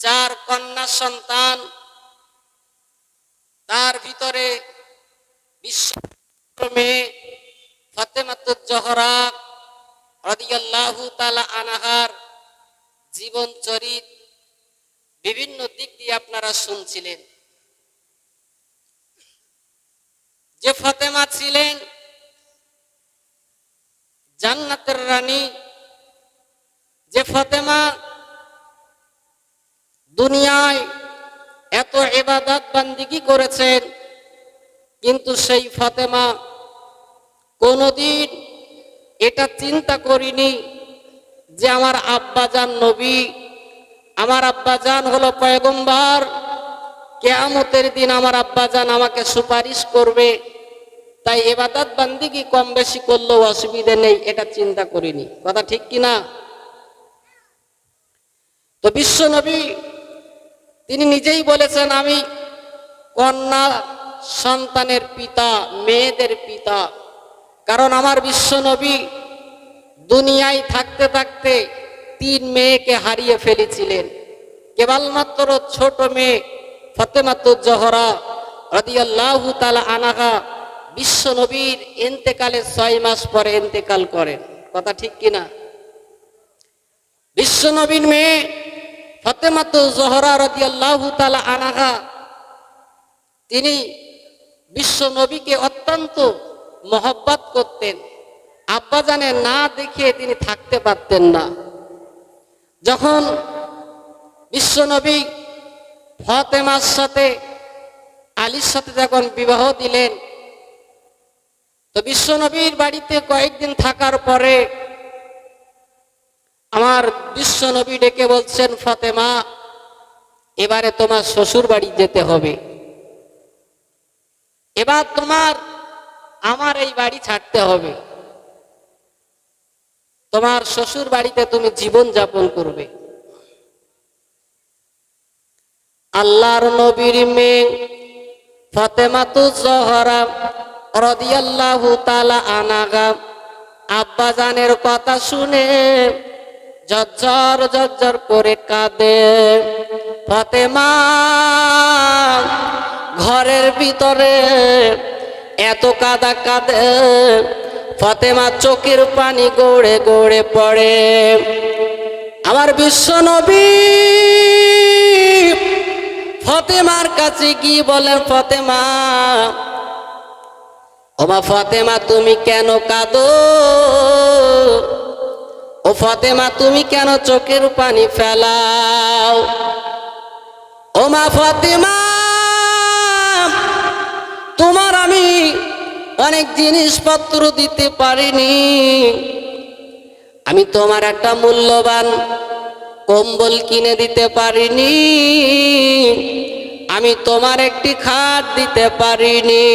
চার কন্যা সন্তান, তার ভিতরে বিশ্ব মেয়ে ফাতেমাতুজ জহরা রাদিয়াল্লাহু তাআলা আনাহার জীবন চরিত বিভিন্ন দিক দিয়ে আপনারা শুনছিলেন। যে ফাতেমা ছিলেন জান্নাতের রানী, যে ফাতেমা দুনিয়ায় এত এবাদত বান্দিগি করেছেন? কিন্তু সেই ফাতেমা কোনোদিন এটা চিন্তা করিনি যে আমার আব্বাজান নবী, আমার আব্বাজান হলো পয়গম্বর, কেয়ামতের দিন আমার আব্বাজান আমাকে সুপারিশ করবে। তাই এবাদত বান্দিগি কম বেশি করলেও অসুবিধে নেই, এটা চিন্তা করিনি। কথা ঠিক কি না তো বিশ্ব নবী তিনি নিজেই বলেছেন, আমি কন্যা সন্তানের পিতা, মেয়েদের পিতা। কারণ আমার বিশ্ব নবী দুনিয়ায় থাকতে থাকতে তিন মেয়েকে হারিয়ে ফেলেছিলেন। কেবলমাত্র ছোট মেয়ে ফতেমাতুজ জহরা রাদিয়াল্লাহু তাআলা আনাহা বিশ্ব নবীর এন্তেকালের ছয় মাস পরে এন্তেকাল করেন। কথা ঠিক কিনা? বিশ্ব নবীর মেয়ে ফতেমাতু জহরা রাদিয়াল্লাহু তাআলা আনাহা, তিনি বিশ্ব নবীকে অত্যন্ত মহব্বত করতেন। আব্বাজানে না দেখে তিনি থাকতে পারতেন না। যখন বিশ্বনবী ফতেমার সাথে, আলীর সাথে যখন বিবাহ দিলেন, তো বিশ্বনবীর বাড়িতে কয়েকদিন থাকার পরে আমার বিশ্বনবী ডেকে বলছেন, ফাতেমা, এবারে তোমার শ্বশুর বাড়ি যেতে হবে। এবার তোমার, আমার এই বাড়ি ছাড়তে হবে। তোমার শ্বশুর বাড়িতে তুমি জীবন যাপন করবে। আল্লাহর নবীর মেয়ে ফাতেমাতু জহরা রাদিয়াল্লাহু তাআলা আনাগা আব্বা জানের কথা শুনে জজ্জর জজ্জর করে কাঁদে। ফাতেমা, ঘরের ভিতরে এত কাদা কাঁদে। ফাতেমা চোখের পানি গড়ে গড়ে পড়ে। আমার বিশ্ব নবী ফতেমার কাছে কি বলেন, ফতেমা, ওমা ফতেমা, তুমি কেন কাঁদো? ও ফতেমা, তুমি কেন চোখের পানি ফেলাও? ওমা ফতেমা, তোমার আমি অনেক জিনিসপত্র দিতে পারিনি। আমি তোমার একটা মূল্যবান কম্বল কিনে দিতে পারিনি। আমি তোমার একটি খাট দিতে পারিনি।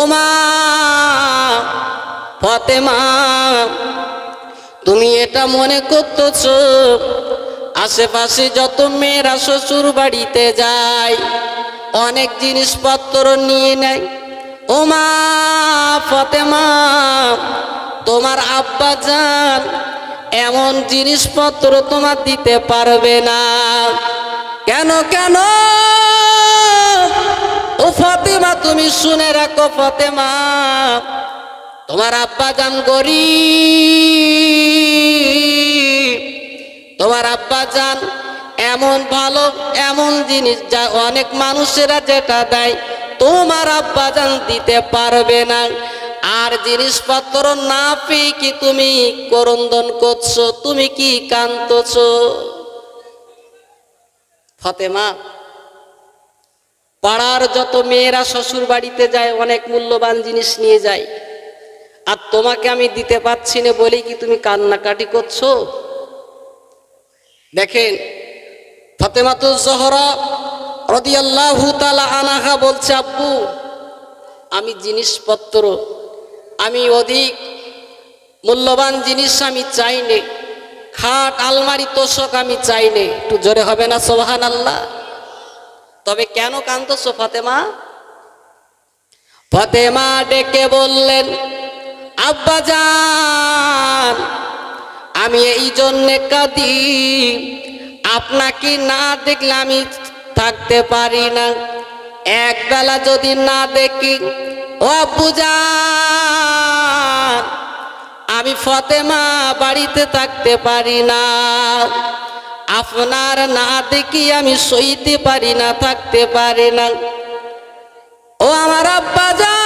ওমা ফতেমা তুমি এটা মনে করতেছ? আশেপাশে যত মেয়েরা শ্বশুর বাড়িতে যায়, অনেক জিনিসপত্র নিয়ে নেয়। ওমা ফতেমা, তোমার আব্বা যান এমন জিনিসপত্র তোমার দিতে পারবে না। কেন কেন? ও ফতেমা, তুমি শুনে রাখো ফতেমা তোমার আব্বা যান গরিব তোমার আব্বা যান এমন ভালো, এমন জিনিস যা অনেক মানুষেরা যেটা দেয়, তোমার আব্বা যান দিতে পারবে না। আর জিনিসপত্র না পেয়ে কি তুমি করন্দন করছ, তুমি কি কান্তছ ফতেমা, পাড়ার যত মেয়েরা শ্বশুর বাড়িতে যায়, অনেক মূল্যবান জিনিস নিয়ে যায়। আর তোমাকে আমি দিতে পারছি না বলেই কি তুমি কান্নাকাটি করছ? দেখেন, ফাতেমাতুল জহরা রদিয়াল্লাহু তাআলা আনাহা বলছে, আব্বু, আমি জিনিসপত্র, আমি অধিক মূল্যবান জিনিস আমি চাইনি খাট, আলমারি, তোষক আমি চাইনি একটু জোরে হবে না সোহান আল্লাহ তবে কেন কান্দছো ফাতেমা? ফাতেমা ডেকে বললেন আব্বা যান আমি এই জন্যে কাঁদি, আপনাকে না দেখলে আমি থাকতে পারি না। এক বেলা যদি না দেখি, ও আব্বুজান আমি ফতেমা বাড়িতে থাকতে পারি না। আপনার না দেখি আমি সইতে পারি না, থাকতে পারি না। ও আমার আব্বা যান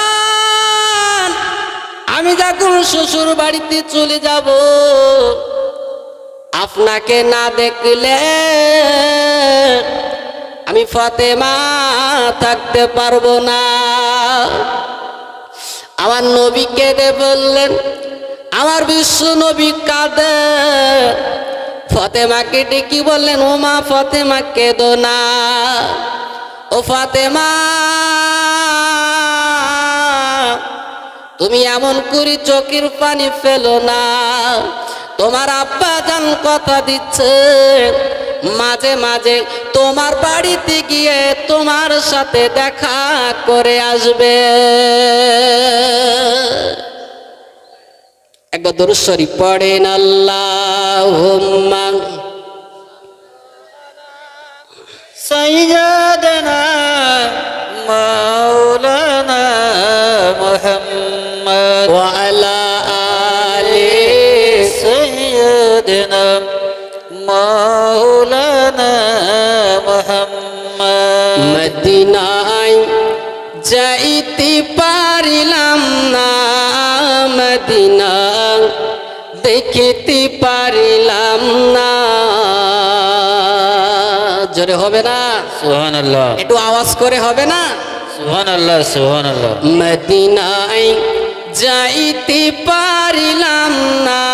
আমি যখন শ্বশুর বাড়িতে চলে যাব, আপনাকে না দেখলে আমি ফতেমা থাকতে পারব না। আমার নবী কেঁদে বললেন, আমার বিশ্ব নবী কাঁদে। ফতেমাকে ডেকে বললেন ও মা ফতেমা, কেঁদো না। ও ফাতেমা তুমি এমন করি চোখের পানি ফেলো না। তোমার আব্বা যান কথা দিচ্ছে, মাঝে মাঝে তোমার বাড়িতে গিয়ে তোমার সাথে দেখা করে আসবে। একবার দরুশ্বরী পড়েন আল্লাহ সাইয়াদনা মাওলানা মোহাম্মদ। محمد وعلى آله سيدنا مولانا محمد মদিনায় যাইতে পারিলাম না মদিনা দেখিতে পারিলাম না জোরে হবে না سبحان الله একটু আওয়াজ করে হবে না سبحان الله سبحان الله মদিনায় যাইতে পারিলাম না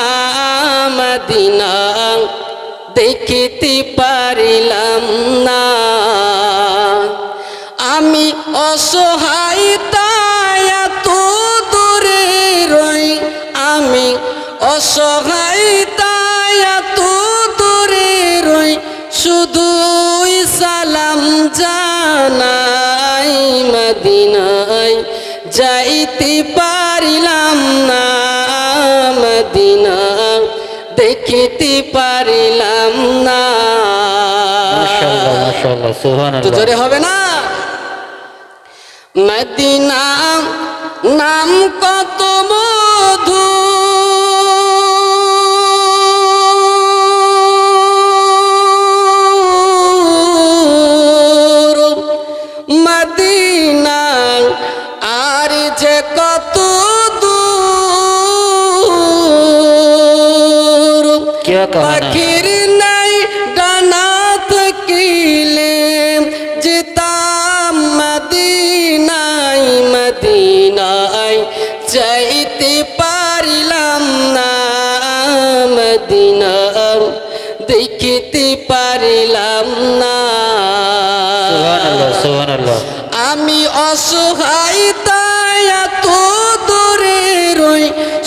মদিনা, দেখিতে পারিলাম না। আমি অসহায়, তাই এত দূরে রই। আমি অসহায়, তাই এত দূরে রই। শুধুই সালাম জানাই মদিনায়, যাইতে পারিলাম না মদিনা দেখিতে পারিলাম না। হবে না? মদিনা নাম কত মো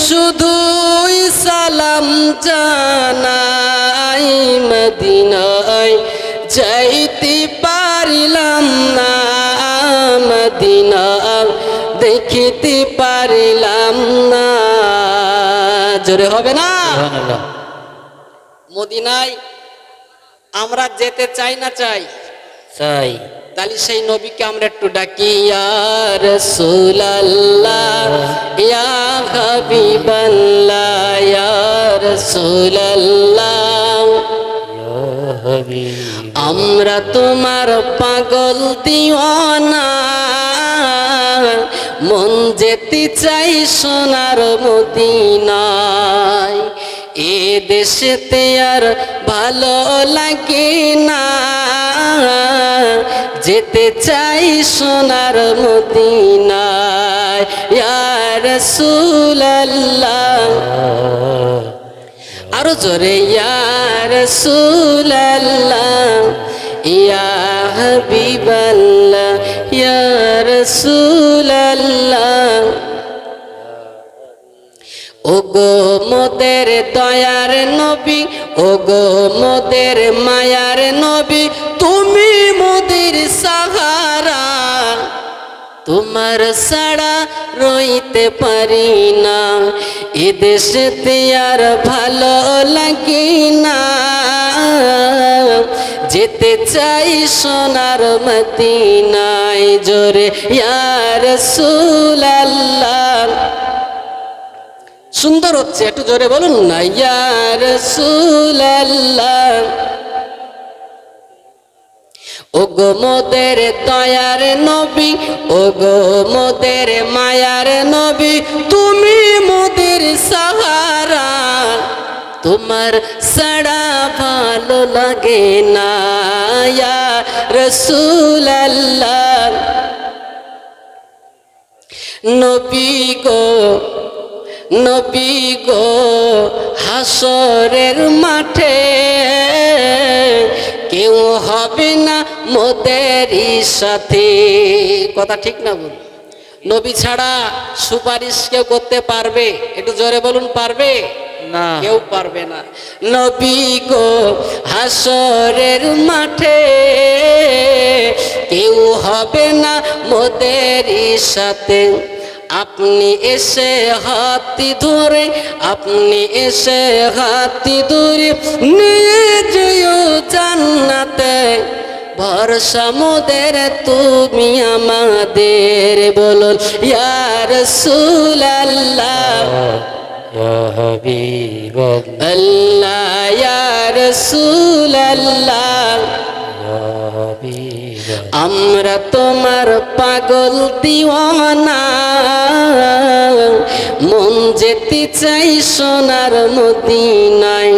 শুধুই সালাম জানাই মদিনায়। যাইতে পারিলাম না মদিনা দেখিতে পারিলাম না। জোরে হবে না? মদিনায় আমরা যেতে চাই না চাই? সাই তাহলে সেই নবীকে আমরা একটু ডাকি, ইয়া রাসূলুল্লাহ, ইয়া হাবিবাল্লাহ, ইয়া রাসূলুল্লাহ, আমরা তোমার পাগল দিওয়ানা, মন যেতে চাই সোনার মদিনায়, এ দেশেতে আর ভালো লাগে না। যেতে চাই সোনার মদিনায় ইয়ার রাসূলুল্লাহ। আরও জোরে ইয়ার সুলাল্লাহ ইয়া হাবিবাল্লাহ ইয়ার সুলাল্লাহ ও গো মোদের দয়ার নবী ও গো মোদের মায়ার নবী তুমি সাহারা, তোমার সাড়া রইতে পারি না। এ দেশেতে আর ভালো লাগে না। যেতে চাই সোনার মদিনায় জোরে ইয়ার সুলাল্লাহ সুন্দর হচ্ছে, একটু জোরে বলুন না ইয়ার সুলাল্লাহ ওগো মোদের দয়ার নবী, ওগো মোদের মায়ার নবী, তুমি মোদের সাহারা। তোমার সাড়া ভালো লাগে না রসুল নবী গো নবী গো, হাসরের মাঠে কেউ হবে না মোদেরই সাথে। কথা ঠিক না বল? নবী ছাড়া সুপারিশ কেউ করতে পারবে? একটু জোরে বলুন পারবে? না। কেউ পারবে না। নবী গো হাসরের মাঠে কেউ হবে না মোদেরই সাথে। আপনি এসে হাতি ধরে আপনি এসে হাতি ধরে নিয়ে যেও জান্নাতে। ভরসা মোদের তুমি আমাদের বলুন ইয়ার সুলাল্লাহ আল্লাহ ইয়া রাসূলুল্লাহ। ইয়া হাবিবাল্লাহ। আমরা তোমার পাগল দিওয়ানা। মন যেতে চাই সোনার মদিনায়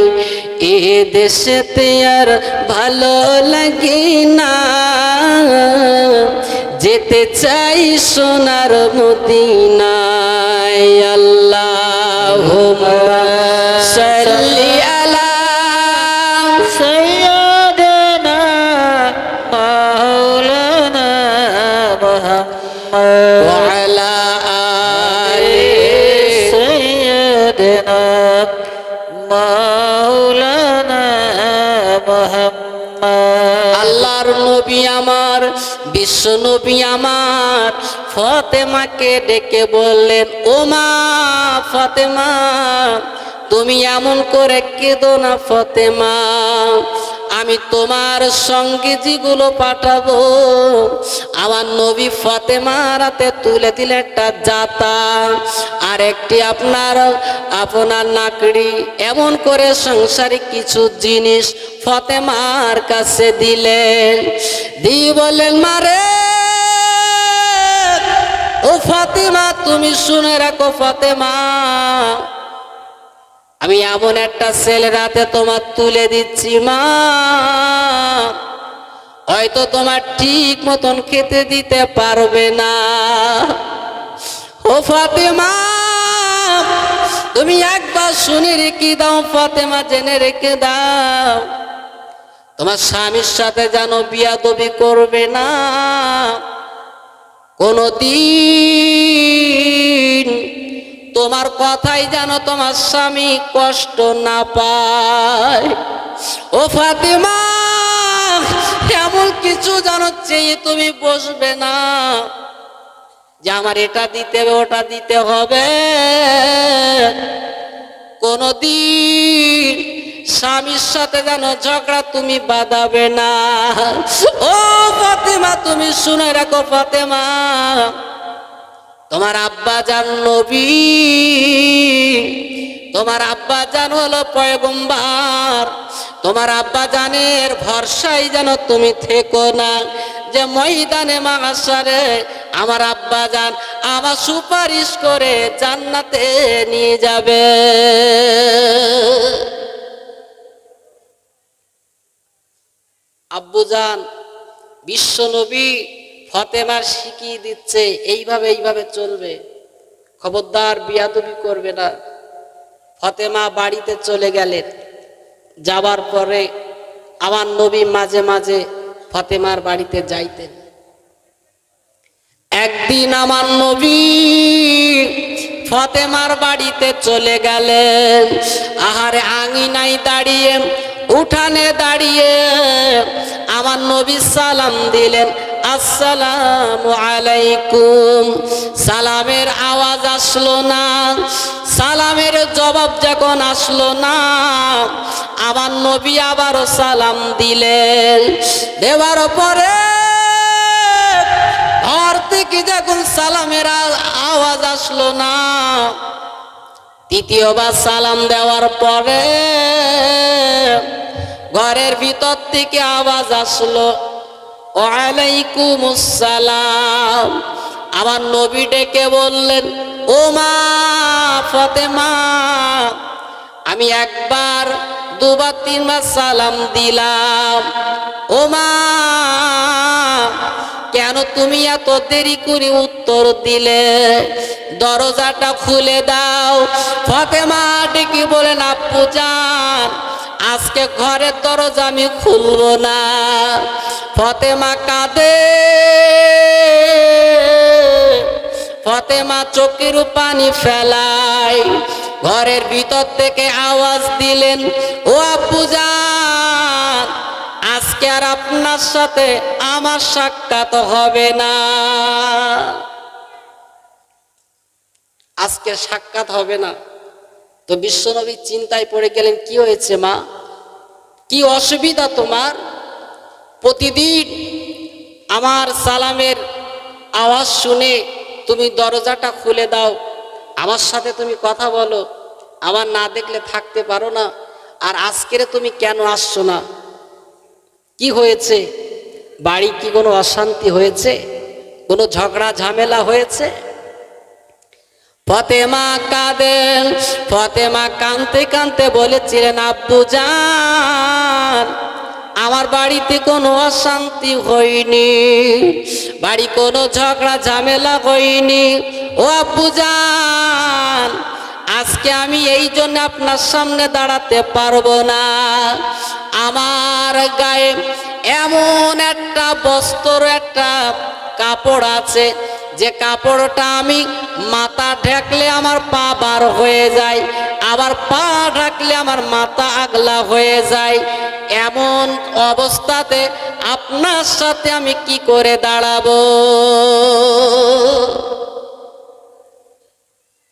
এ দেশেতে আর ভালো লাগে না। যেতে চাই সোনার মদিনায় আল্লাহ সাল্লি আলা সাইয়্যিদানা মাওলানা মুহাম্মদ ওয়া আলা আলি সাইয়্যিদানা মাওলানা আল্লাহর নবী আমার, বিশ্ব নবী আমার। ফতেমাকে ডেকে বললেন, ও মা ফতেমা, তুমি এমন করে কেদো না ফতেমা। আমি তোমার সঙ্গে যেগুলো পাঠাবো, আমার নবী ফতেমার হাতে তুলে দিলে একটা জাতা। আর একটি আপনার আপনার নাকড়ি, এমন করে সংসারে কিছু জিনিস ফতেমার কাছে দিলেন দিয়ে বললেন মারে ও ফাতেমা, তুমি শুনে রাখো ফাতেমা আমি এমন একটা ছেলের হাতে তোমার তুলে দিচ্ছি, মা। হয়তো তোমার ঠিক মতন খেতে দিতে পারবে না। ও ফাতেমা, তুমি একবার শুনে রেখে দাও, ফাতেমা জেনে রেখে দাও। তোমার স্বামীর সাথে যেন বিয়াদবি করবে না। কোনো দিন তোমার কথাই যেন তোমার স্বামী কষ্ট না পায়। ও ফাতেমা, এমন কিছু যেন চেয়ে তুমি বসবে না। যে আমার এটা দিতে হবে, ওটা দিতে হবে। কোনদিন স্বামীর সাথে যেন ঝগড়া তুমি বাঁধাবে না। ও ফাতেমা, তুমি শুনে রাখো ফাতেমা। তোমার আব্বা জান নবী, তোমার আব্বা জান হলো পয়গম্বার, তোমার আব্বা জানের ভরসাই যেন তুমি থেকো না, যে ময়দানে মাসারে আমার আব্বা জান আমার সুপারিশ করে জান্নাতে নিয়ে যাবে। আব্বু আব্বুজান বিশ্ব নবী ফতেমার শিখিয়ে দিচ্ছে, এইভাবে এইভাবে চলবে। খবরদার বিয়াদবি করবে না। ফতেমা বাড়িতে চলে গেলেন। যাবার পরে আমার নবী মাঝে মাঝে ফতেমার বাড়িতে যাইতেন। একদিন আমার নবী ফতেমার বাড়িতে চলে গেলেন। আহারে আঙিনাই দাঁড়িয়ে, উঠানে দাঁড়িয়ে আমার নবী সালাম দিলেন। আসসালামু আলাইকুম। সালামের আওয়াজ আসলো না। সালামের জবাব যখন আসলো না, আমার নবী আবারও সালাম দিলেন। দেওয়ার পরে ঘর থেকে যখন সালামের আওয়াজ আসলো না, তৃতীয়বার সালাম দেওয়ার পরে ঘরের ভিতর থেকে আওয়াজ আসলো। আসসালাম। আমার নবী ডেকে বললেন, ও মা ফতেমা, আমি একবার, দুবার, তিনবার সালাম দিলাম। ও মা, কেন তুমি এত দেরি করে উত্তর দিলে? দরজাটা খুলে দাও। ফতেমা ডেকে বলেন আপু যান আজকে ঘরের দরজা আমি খুলবো না। ফতেমা কাঁদে। ফতেমা চোখের পানি ফেলায়। ঘরের ভিতর থেকে আওয়াজ দিলেন, ও যান আজকে আর আপনার সাথে আমার সাক্ষাৎ হবে না। আজকে সাক্ষাৎ হবে না। তো বিশ্বনবী চিন্তায় পড়ে গেলেন, কি হয়েছে মা? কি অসুবিধা তোমার? প্রতিদিন আমার সালামের আওয়াজ শুনে তুমি দরজাটা খুলে দাও। আমার সাথে তুমি কথা বলো। আমার না দেখলে থাকতে পারো না। আর আজকের তুমি কেন আসছো না? কি হয়েছে? বাড়ি কি কোনো অশান্তি হয়েছে? কোনো ঝগড়া, ঝামেলা হয়েছে? ফতেমা কাঁদেন ফতেমা কানতে কানতে বলেছিলেন, আব্বু আমার আমার বাড়িতে কোনো অশান্তি হয়নি, বাড়ি কোনো ঝগড়া, ঝামেলা হয়নি। ও আব্বু আজকে আমি এই জন্য আপনার সামনে দাঁড়াতে পারব না। আমার গায়ে এমন একটা বস্ত্র, একটা কাপড় আছে যে কাপড়টা আমি মাথা ঢাকলে আমার পা বার হয়ে যায়, আবার পা ঢাকলে আমার মাথা আগলা হয়ে যায়। এমন অবস্থাতে আপনার সাথে আমি কি করে দাঁড়াবো?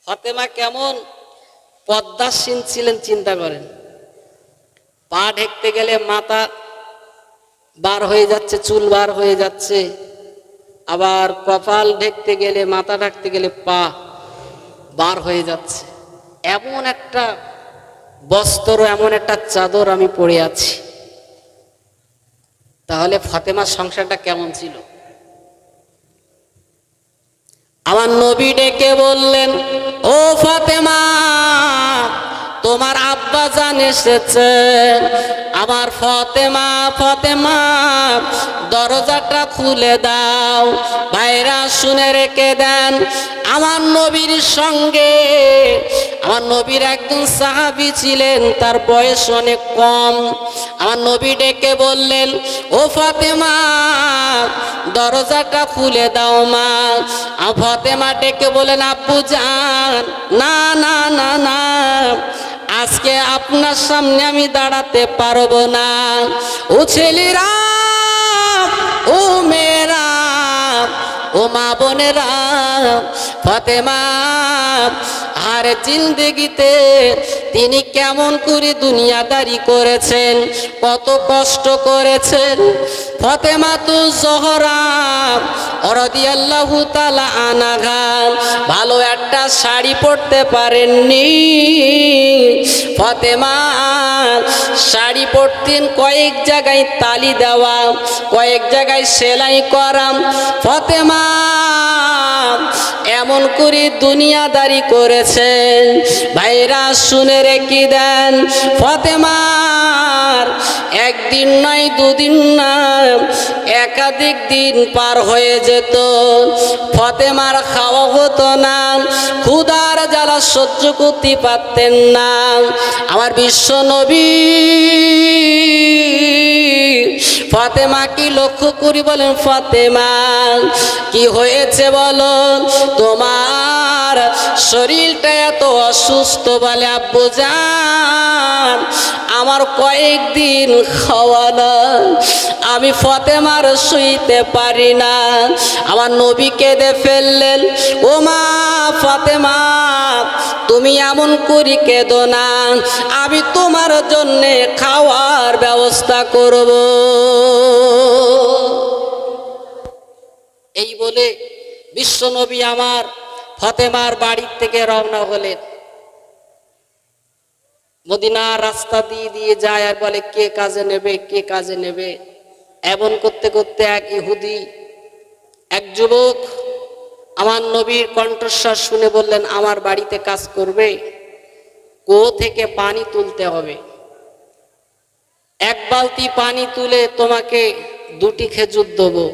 ফাতেমা কেমন পদ্মাসীন ছিলেন চিন্তা করেন। পা ঢেকতে গেলে মাথা বার হয়ে যাচ্ছে, চুল বার হয়ে যাচ্ছে। আবার কপাল ঢেকতে গেলে, মাথা ঢাকতে গেলে পা বার হয়ে যাচ্ছে। এমন একটা বস্ত্র, এমন একটা চাদর আমি পরে আছি। তাহলে ফাতেমার সংসারটা কেমন ছিল? আমার নবী ডেকে বললেন, ও ফাতেমা, তোমার আব্বা জান এসেছে। আমার ফতেমা ফতেমা, দরজাটা খুলে দাও। ভাইরা শুনে রেখে দেন, আমার নবীর সঙ্গে। আমার নবীর একজন সাহাবি ছিলেন, তার বয়স অনেক কম। আমার নবী ডেকে বললেন, ও ফাতেমা, দরজাটা খুলে দাও মা। ফতেমা ডেকে বলেন আব্বু, যান। না না না না। আজকে আপনার সামনে আমি দাঁড়াতে পারব না। ও ছেলেরা ও মেয়েরা ও মা বোনেরা ফতেমা আর জিন্দগিতে তিনি কেমন করে দুনিয়াদারি করেছেন, কত কষ্ট করেছেন। ফতেমা তু জহরা অরদিয়াল্লাহু তালা আনাঘান ভালো একটা শাড়ি পরতে পারেননি। ফতেমা, শাড়ি পরতেন কয়েক জায়গায় তালি দেওয়া, কয়েক জায়গায় সেলাই করাম ফতেমা এমন করে দুনিয়াদারি করেছেন। ভাইরা শুনে রেখে দেন ফতেমার একদিন নয় দুদিন না একাধিক দিন পার হয়ে যেত। ফতেমার খাওয়া হতো না। ক্ষুদার জ্বালা সহ্য করতে পারতেন না। আমার বিশ্ব নবী ফাতেমা কি লক্ষ্য করি বলেন, ফাতেমা, কি হয়েছে বলো? তোমার শরীরটা এত অসুস্থ বলে, আব্বু যান আমার কয়েকদিন খাওয়া না। আমি ফতেমার শুইতে পারি না। আমার নবী কেঁদে ফেললেন, ও মা ফতেমা, তুমি এমন করি কেঁদো না। আমি তোমার জন্যে খাওয়ার ব্যবস্থা করব। এই বলে বিশ্বনবী আমার ফতেমার বাড়ির থেকে রওনা হলেন। মদিনার রাস্তা দিয়ে দিয়ে যায় আর বলে, কে কাজে নেবে? কে কাজে নেবে? এমন করতে করতে এক ইহুদি, এক যুবক আমার নবীর কণ্ঠস্বর শুনে বললেন, আমার বাড়িতে কাজ করবে? কো থেকে পানি তুলতে হবে। এক বালতি পানি তুলে তোমাকে দুটি খেজুর দেবো।